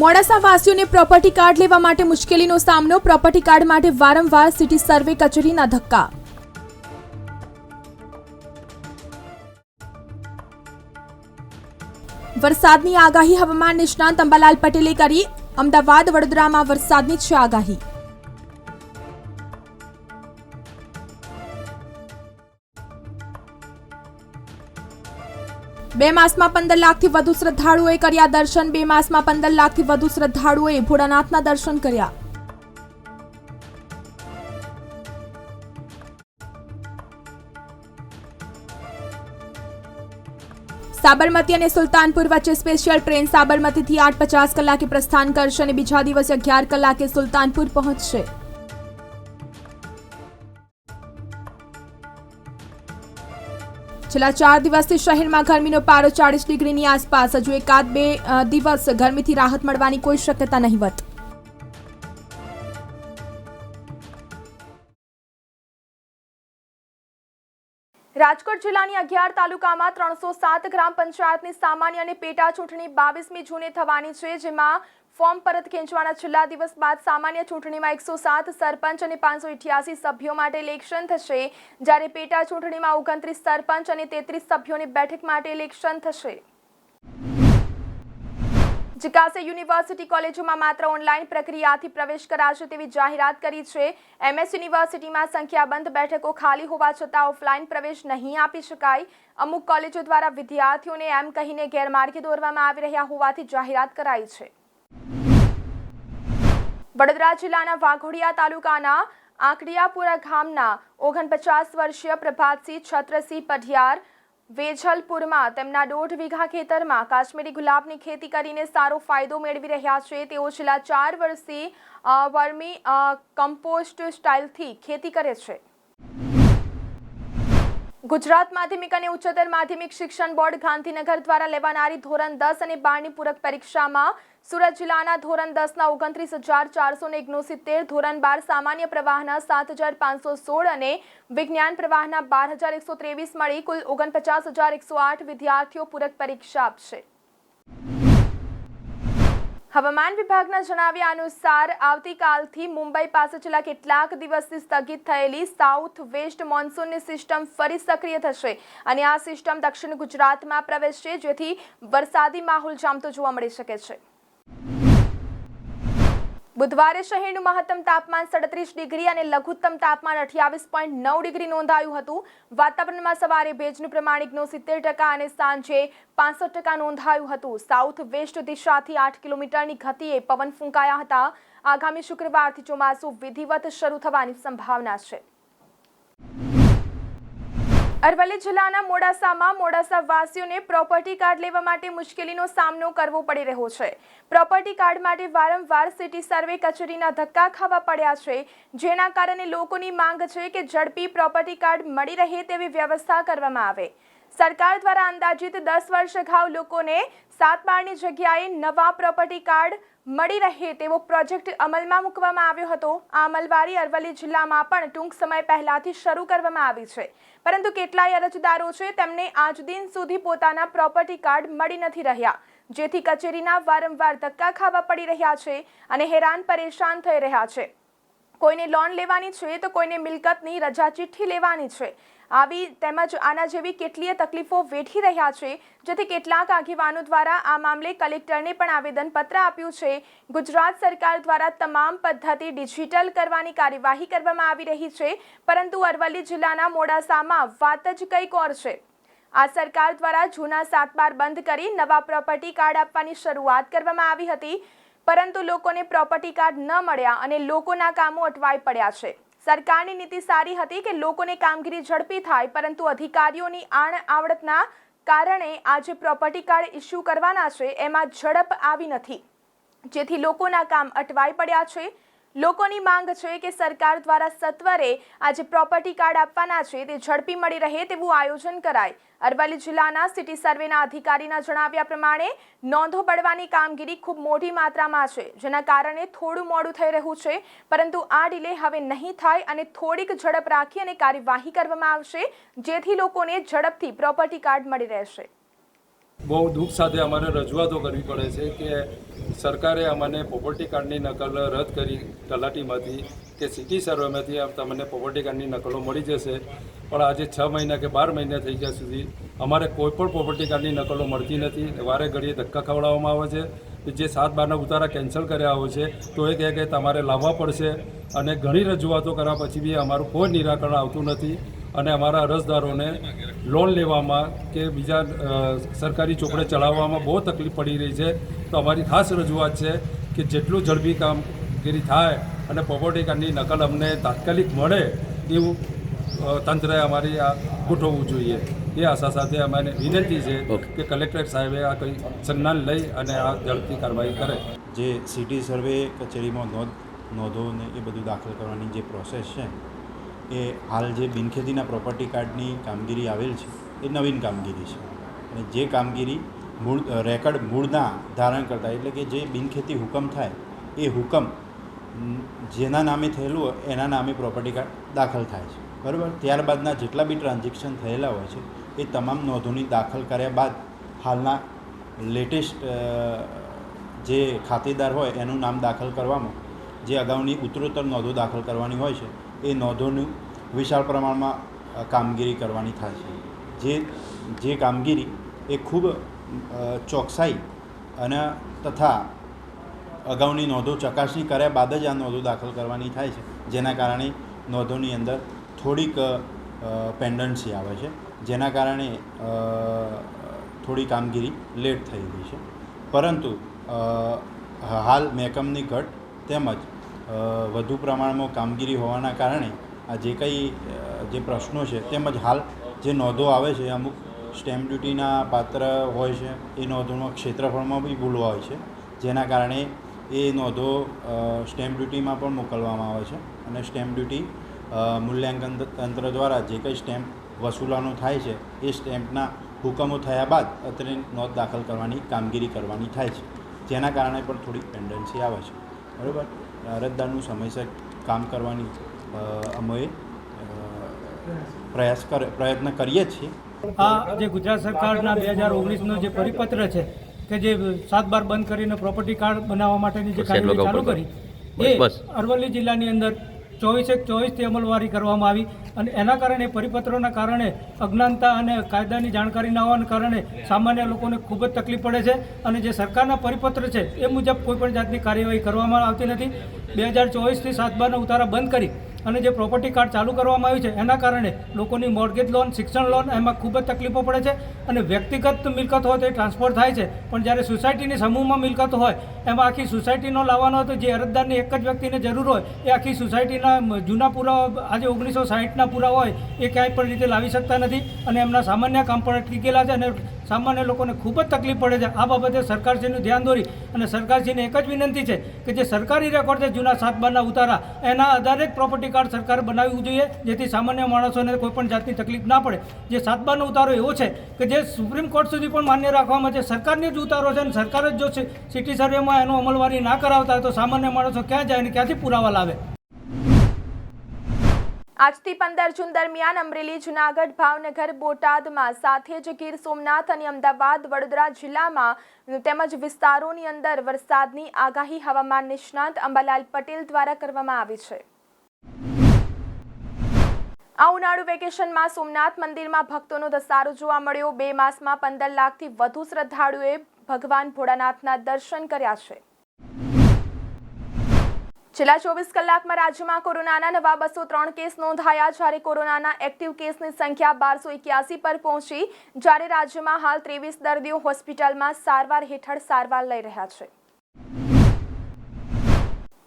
મોડાસા વાસીઓને property card લેવા માટે મુશ્કેલીનો સામનો પ્રોપર્ટી કાર્ડ માટે વારંવાર સિટી સર્વે કચેરીના ધક્કા. વરસાદની આગાહી, હવામાન નિષ્ણાંત અંબાલાલ પટેલે કરી, અમદાવાદ વડોદરામાં વરસાદની છે આગાહી. બે માસમાં પંદર લાખથી વધુ શ્રદ્ધાળુઓએ કર્યા દર્શન. બે માસમાં પંદર લાખથી વધુ શ્રદ્ધાળુઓએ ભોળાનાથના દર્શન કર્યા. સાબરમતી અને સુલતાનપુર વચ્ચે સ્પેશિયલ ટ્રેન સાબરમતીથી આઠ પચાસ કલાકે પ્રસ્થાન કરશે અને બીજા દિવસે અગિયાર કલાકે સુલતાનપુર પહોંચશે. છેલ્લા ચાર દિવસથી શહેરમાં ગરમીનો પારો ચાળીસ ડિગ્રીની આસપાસ હજુ એકાદ બે દિવસ ગરમીથી રાહત મળવાની કોઈ શક્યતા નહીવત રાજકોટ જિલ્લાની અગિયાર તાલુકામાં ત્રણસો સાત ગ્રામ પંચાયતની સામાન્ય અને પેટા ચૂંટણી બાવીસમી જૂને થવાની છે, જેમાં ફોર્મ પરત ખેંચવાના છેલ્લા દિવસ બાદ સામાન્ય ચૂંટણીમાં એકસો સાત સરપંચ અને પાંચસો ઇઠ્યાસી સભ્યો માટે ઇલેક્શન થશે. જ્યારે પેટા ચૂંટણીમાં ઓગણત્રીસ સરપંચ અને તેત્રીસ સભ્યોની બેઠક માટે ઇલેક્શન થશે. જીકાસે યુનિવર્સિટી કોલેજોમાં માત્ર ઓનલાઈન પ્રક્રિયાથી પ્રવેશ કરાશે તેવી જાહેરાત કરી છે. એમએસ યુનિવર્સિટીમાં સંખ્યાબંધ બેઠકો ખાલી હોવા છતાં ઓફલાઈન પ્રવેશ નહીં આપી શકાય. અમુક કોલેજો દ્વારા વિદ્યાર્થીઓને એમ કહીને ગેરમાર્ગે દોરવામાં આવી રહ્યા હોવાથી જાહેરાત કરાઈ છે. વડોદરા જિલ્લાના વાઘોડિયા તાલુકાના આંકડિયાપુરા ગામના ઓગણપચાસ વર્ષીય પ્રભાતસિંહ છત્રસિંહ પઢિયાર વેજલપુરમાં તેમના દોઢ વીઘા ખેતરમાં કાશ્મીરી ગુલાબની ખેતી કરીને સારો ફાયદો મેળવી રહ્યા છે. તેઓ છેલ્લા ચાર વર્ષથી વર્મી કમ્પોસ્ટ સ્ટાઇલથી ખેતી કરે છે. ગુજરાત માધ્યમિક અને ઉચ્ચતર માધ્યમિક શિક્ષણ બોર્ડ ગાંધીનગર દ્વારા લેવાનારી ધોરણ દસ અને બારની પૂરક પરીક્ષામાં સુરત જિલ્લાના ધોરણ દસના ઓગણત્રીસ હજાર ચારસો ને ઓગણસિત્તેર ધોરણ બાર સામાન્ય પ્રવાહના સાત હજાર પાંચસો સોળ અને વિજ્ઞાન પ્રવાહના બાર હજાર એકસો ત્રેવીસ મળી કુલ ઓગણપચાસ હજાર એકસો આઠ વિદ્યાર્થીઓ પૂરક પરીક્ષા આપશે. હવામાન વિભાગના જણાવ્યા અનુસાર, આવતીકાલથી મુંબઈ પાસે છેલ્લા કેટલાક દિવસથી સ્થગિત થયેલી સાઉથ વેસ્ટ મોન્સૂનની સિસ્ટમ ફરી સક્રિય થશે અને આ સિસ્ટમ દક્ષિણ ગુજરાતમાં પ્રવેશશે, જેથી વરસાદી માહોલ જામતો જોવા મળી શકે છે. બુધવારે શહેરનું મહત્તમ તાપમાન સડત્રીસ ડિગ્રી અને લઘુત્તમ તાપમાન અઠ્યાવીસ પોઈન્ટ નવ ડિગ્રી નોંધાયું હતું. વાતાવરણમાં સવારે ભેજનું પ્રમાણ એકનો સિત્તેર ટકા અને સાંજે પાસઠ ટકા નોંધાયું હતું. સાઉથ વેસ્ટ દિશાથી આઠ કિલોમીટરની ગતિએ પવન ફૂંકાયા હતા. આગામી શુક્રવારથી ચોમાસું વિધિવત શરૂ થવાની સંભાવના છે. અરવલ્લી જિલ્લાના મોડાસામાં મોડાસા વાસીઓને પ્રોપર્ટી કાર્ડ લેવા માટે મુશ્કેલીનો સામનો કરવો પડી રહ્યો છે. પ્રોપર્ટી કાર્ડ માટે વારંવાર સિટી સર્વે કચેરીના ધક્કા ખાવા પડ્યા છે. જેના કારણે લોકોની માંગ છે કે ઝડપી પ્રોપર્ટી કાર્ડ મળી રહે તેવી વ્યવસ્થા કરવામાં આવે. સરકાર દ્વારા અંદાજિત દસ વર્ષ અગાઉ લોકોને સાત બારની જગ્યાએ નવા પ્રોપર્ટી કાર્ડ મળી રહે તેવો પ્રોજેક્ટ અમલમાં મૂકવામાં આવ્યો હતો. આ અમલવારી અરવલ્લી જિલ્લામાં પણ ટૂંક સમય પહેલાથી શરૂ કરવામાં આવી છે. પરંતુ કેટલાય અરજદારો છે તેમને આજ દિન સુધી પોતાના પ્રોપર્ટી કાર્ડ મળી નથી રહ્યા. જેથી કચેરીના વારંવાર ધક્કા ખાવા પડી રહ્યા છે અને હેરાન પરેશાન થઈ રહ્યા છે. કોઈને લોન લેવાની છે તો કોઈને મિલકતની રજા ચિઠ્ઠી લેવાની છે. આવી તેમજ આના જેવી કેટલીય તકલીફો વેઠી રહ્યા છે, જેથી કેટલાક આગેવાનો દ્વારા આ મામલે કલેક્ટરને પણ આવેદનપત્ર આપ્યું છે. ગુજરાત સરકાર દ્વારા તમામ પદ્ધતિ ડિજિટલ કરવાની કાર્યવાહી કરવામાં આવી રહી છે, પરંતુ અરવલ્લી જિલ્લાના મોડાસામાં વાત જ કંઈક ઓર છે. આ સરકાર દ્વારા જૂના સાતબાર બંધ કરી નવા પ્રોપર્ટી કાર્ડ આપવાની શરૂઆત કરવામાં આવી હતી, પરંતુ લોકોને પ્રોપર્ટી કાર્ડ ન મળ્યા અને લોકોના કામો અટવાઈ પડ્યા છે. સરકારની નીતિ સારી હતી કે લોકોને કામગીરી ઝડપી થાય, પરંતુ અધિકારીઓની આણ આવડતના કારણે આજે પ્રોપર્ટી કાર્ડ ઇસ્યુ કરવાના છે, એમાં ઝડપ આવી નથી. જેથી લોકોના કામ અટવાઈ પડ્યા છે. લોકોની માંગ છે કે સરકાર દ્વારા સત્વરે આજે પ્રોપર્ટી કાર્ડ આપવાના છે, તે ઝડપી મળી રહે તેવું આયોજન કરાય. અરવલ્લી જિલ્લાના સિટી સર્વેના અધિકારીના જણાવ્યા પ્રમાણે, નોંધો પડવાની કામગીરી ખૂબ મોટી માત્રામાં છે, જેના કારણે થોડું મોડું થઈ રહ્યું છે, પરંતુ આ ડિલે હવે નહીં થાય અને થોડીક ઝડપ રાખી અને કાર્યવાહી કરવામાં આવશે, જેથી લોકોને ઝડપથી પ્રોપર્ટી કાર્ડ મળી રહેશે. બહુ દુઃખ સાથે અમારે રજૂઆતો કરવી પડે છે કે સરકારે અમને પ્રોપર્ટી કાર્ડની નકલ રદ કરી તલાટીમાંથી કે સિટી સર્વેમાંથી તમને પ્રોપર્ટી કાર્ડની નકલો મળી જશે. પણ આજે છ મહિના કે બાર મહિના થઈ ગયા સુધી અમારે કોઈ પણ પ્રોપર્ટી કાર્ડની નકલો મળતી નથી. વારે ઘડીએ ધક્કા ખવડાવવામાં આવે છે. જે સાત બારના ઉતારા કેન્સલ કર્યા હોય છે, તો એ કહે કે તમારે લાવવા પડશે. અને ઘણી રજૂઆતો કર્યા પછી બી અમારું કોઈ નિરાકરણ આવતું નથી. અને અમારા અરજદારોને લોન લેવામાં કે બીજા સરકારી ચોપડે ચલાવવામાં બહુ તકલીફ પડી રહી છે. તો અમારી ખાસ રજૂઆત છે કે જેટલું ઝડપી કામગીરી થાય અને પ્રોપર્ટી કાર્ડની નકલ અમને તાત્કાલિક મળે એવું તંત્રએ અમારી આ ગોઠવવું જોઈએ. એ આશા સાથે અમારે વિનંતી છે કે કલેક્ટર સાહેબે આ કંઈ સંજ્ઞાન લઈ અને આ ઝડપી કાર્યવાહી કરે. જે સિટી સર્વે કચેરીમાં નોંધ નોંધો ને એ બધું દાખલ કરવાની જે પ્રોસેસ છે એ હાલ જે બિનખેતીના પ્રોપર્ટી કાર્ડની કામગીરી આવેલ છે, એ નવીન કામગીરી છે. અને જે કામગીરી મૂળ રેકર્ડ મૂળના ધારણ કરતા, એટલે કે જે બિનખેતી હુકમ થાય, એ હુકમ જેના નામે થયેલું હોય, એના નામે પ્રોપર્ટી કાર્ડ દાખલ થાય છે. બરાબર? ત્યારબાદના જેટલા બી ટ્રાન્ઝેક્શન થયેલા હોય છે, એ તમામ નોંધોની દાખલ કર્યા બાદ હાલના લેટેસ્ટ જે ખાતેદાર હોય, એનું નામ દાખલ કરવામાં, જે અગાઉની ઉત્તરોત્તર નોંધો દાખલ કરવાની હોય છે એ નોંધોનું વિશાળ પ્રમાણમાં કામગીરી કરવાની થાય છે. જે જે કામગીરી એ ખૂબ ચોકસાઈ અને તથા અગાઉની નોંધો ચકાસણી કર્યા બાદ જ આ નોંધો દાખલ કરવાની થાય છે. જેના કારણે નોંધોની અંદર થોડીક પેન્ડન્સી આવે છે. જેના કારણે થોડી કામગીરી લેટ થઈ ગઈ છે. પરંતુ હાલ મહેકમની ઘટ તેમજ વધુ પ્રમાણમાં કામગીરી હોવાના કારણે આ જે કંઈ જે પ્રશ્નો છે તેમજ હાલ જે નોંધો આવે છે, અમુક સ્ટેમ્પ ડ્યુટીના પાત્ર હોય છે, એ નોંધોમાં ક્ષેત્રફળમાં બી ભૂલો હોય છે, જેના કારણે એ નોંધો સ્ટેમ્પ ડ્યુટીમાં પણ મોકલવામાં આવે છે અને સ્ટેમ્પ ડ્યુટી મૂલ્યાંકન તંત્ર દ્વારા જે કંઈ સ્ટેમ્પ વસૂલવાનો થાય છે, એ સ્ટેમ્પના હુકમો થયા બાદ અત્રે નોંધ દાખલ કરવાની કામગીરી કરવાની થાય છે, જેના કારણે પણ થોડી પેન્ડન્સી આવે છે. બરાબર? અરજદારનું સમયસર કામ કરવાની અમે પ્રયાસ કર પ્રયત્ન કરીએ જ છીએ. આ જે ગુજરાત સરકારના બે હજાર ઓગણીસનો જે પરિપત્ર છે કે જે સાત બાર બંધ કરીને પ્રોપર્ટી કાર્ડ બનાવવા માટેની જે કાર્યવાહી ચાલુ કરી એ અરવલ્લી જિલ્લાની અંદર ચોવીસેક ચોવીસથી અમલવારી કરવામાં આવી. અને એના કારણે, પરિપત્રોના કારણે, અજ્ઞાનતા અને કાયદાની જાણકારી ના હોવાના કારણે સામાન્ય લોકોને ખૂબ જ તકલીફ પડે છે. અને જે સરકારના પરિપત્ર છે, એ મુજબ કોઈપણ જાતની કાર્યવાહી કરવામાં આવતી નથી. બે હજાર ચોવીસથી સાત બારના ઉતારા બંધ કરી અને જે પ્રોપર્ટી કાર્ડ ચાલુ કરવામાં આવ્યું છે, એના કારણે લોકોની મોર્ગેજ લોન શિક્ષણ લોન એમાં ખૂબ જ તકલીફો પડે છે અને વ્યક્તિગત મિલકત હોય તો એ ટ્રાન્સફર થાય છે. પણ જ્યારે સોસાયટીની સમૂહમાં મિલકત હોય, એમાં આખી સોસાયટીનો લાવવાનો હોય તો જે અરજદારની એક જ વ્યક્તિને જરૂર હોય, એ આખી સોસાયટીના જૂના પુરાવા, આજે ઓગણીસો સાહીઠના પુરાવા હોય, એ ક્યાંય પણ રીતે લાવી શકતા નથી અને એમના સામાન્ય કામ પણ અટકી ગયેલા છે અને સામાન્ય લોકોને ખૂબ જ તકલીફ પડે છે. આ બાબતે સરકારશ્રીનું ધ્યાન દોરી અને સરકારશ્રીને એક જ વિનંતી છે કે જે સરકારી રેકોર્ડ છે, જૂના સાત બારના ઉતારા, એના આધારે જ પ્રોપર્ટી કાર્ડ સરકારે બનાવવું જોઈએ, જેથી સામાન્ય માણસોને કોઈપણ જાતની તકલીફ ના પડે. જે સાત બારનો ઉતારો એવો છે કે જે સુપ્રીમ કોર્ટ સુધી પણ માન્ય રાખવામાં છે. સરકારની જ ઉતારો છે અને સરકાર જ જો સિટી સર્વેમાં એનો અમલવારી ના કરાવતા તો સામાન્ય માણસો ક્યાં જાય અને ક્યાંથી પુરાવા લાવે? આજથી પંદર જૂન દરમિયાન અમરેલી, જુનાગઢ, ભાવનગર, બોટાદમાં સાથે જ ગીર સોમનાથ અને અમદાવાદ, વડોદરા જિલ્લામાં તેમજ વિસ્તારોની અંદર વરસાદની આગાહી હવામાન નિષ્ણાંત અંબાલાલ પટેલ દ્વારા કરવામાં આવી છે. આ ઉનાળુ વેકેશનમાં સોમનાથ મંદિરમાં ભક્તોનો ધસારો જોવા મળ્યો. બે માસમાં પંદર લાખથી વધુ શ્રદ્ધાળુઓએ ભગવાન ભોળાનાથના દર્શન કર્યા છે. છેલ્લા ચોવીસ કલાકમાં રાજ્યમાં કોરોનાના નવા બસો ત્રણ કેસ નોંધાયા. જ્યારે કોરોનાના એક્ટિવ કેસની સંખ્યા બારસો એક્યાસી પર પહોંચી, જ્યારે રાજ્યમાં હાલ ત્રેવીસ દર્દીઓ હોસ્પિટલમાં સારવાર હેઠળ સારવાર લઈ રહ્યા છે.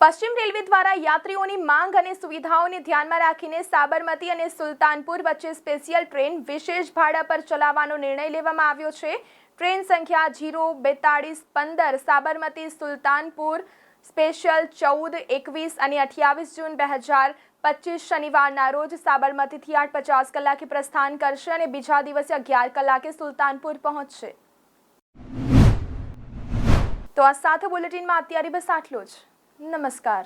પશ્ચિમ રેલવે દ્વારા યાત્રીઓની માંગ અને સુવિધાઓને ધ્યાનમાં રાખીને સાબરમતી અને સુલતાનપુર વચ્ચે સ્પેશિયલ ટ્રેન વિશેષ ભાડા પર ચલાવવાનો નિર્ણય લેવામાં આવ્યો છે. ટ્રેન સંખ્યા જીરો, બેતાળીસ, પંદર, સાબરમતી, સુલતાનપુર સ્પેશિયલ ચૌદ, એકવીસ અને અઠ્યાવીસ જૂન બે હજાર પચીસ શનિવારના રોજ સાબરમતીથી આઠ પચાસ કલાકે પ્રસ્થાન કરશે અને બીજા દિવસે અગિયાર કલાકે સુલતાનપુર પહોંચશે. તો આ સાથે બુલેટિનમાં અત્યારે બસ આટલું જ. નમસ્કાર.